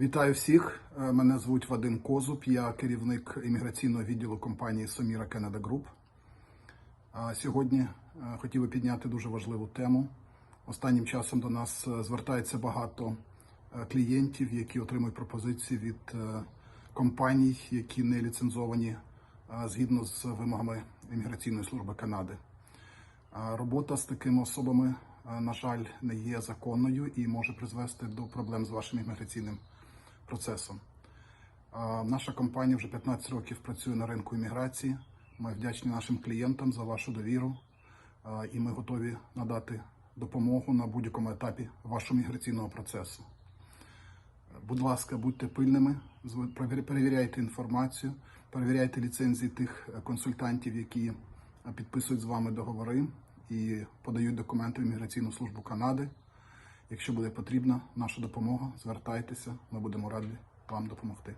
Вітаю всіх. Е, Мене звуть Вадим Козуб. Я керівник імміграційного відділу компанії Somira Canada Group. Сьогодні е, хотів би підняти дуже важливу тему. Останнім часом до нас е, звертається багато клієнтів, які отримують пропозиції від компаній, які не ліцензовані згідно з вимогами імміграційної служби Канади. Робота з такими особами, на жаль, не є законною і може призвести до проблем з вашим імміграційним процесом. Наша компанія вже 15 років працює на ринку імміграції. Ми вдячні нашим клієнтам за вашу довіру і ми готові надати допомогу на будь-якому етапі вашого міграційного процесу. Будь ласка, будьте пильними, перевіряйте інформацію, перевіряйте ліцензії тих е, консультантів, які е, підписують з вами договори і подають документи в Імміграційну службу Канади. Якщо буде потрібна наша допомога, звертайтеся, ми будемо раді вам допомогти.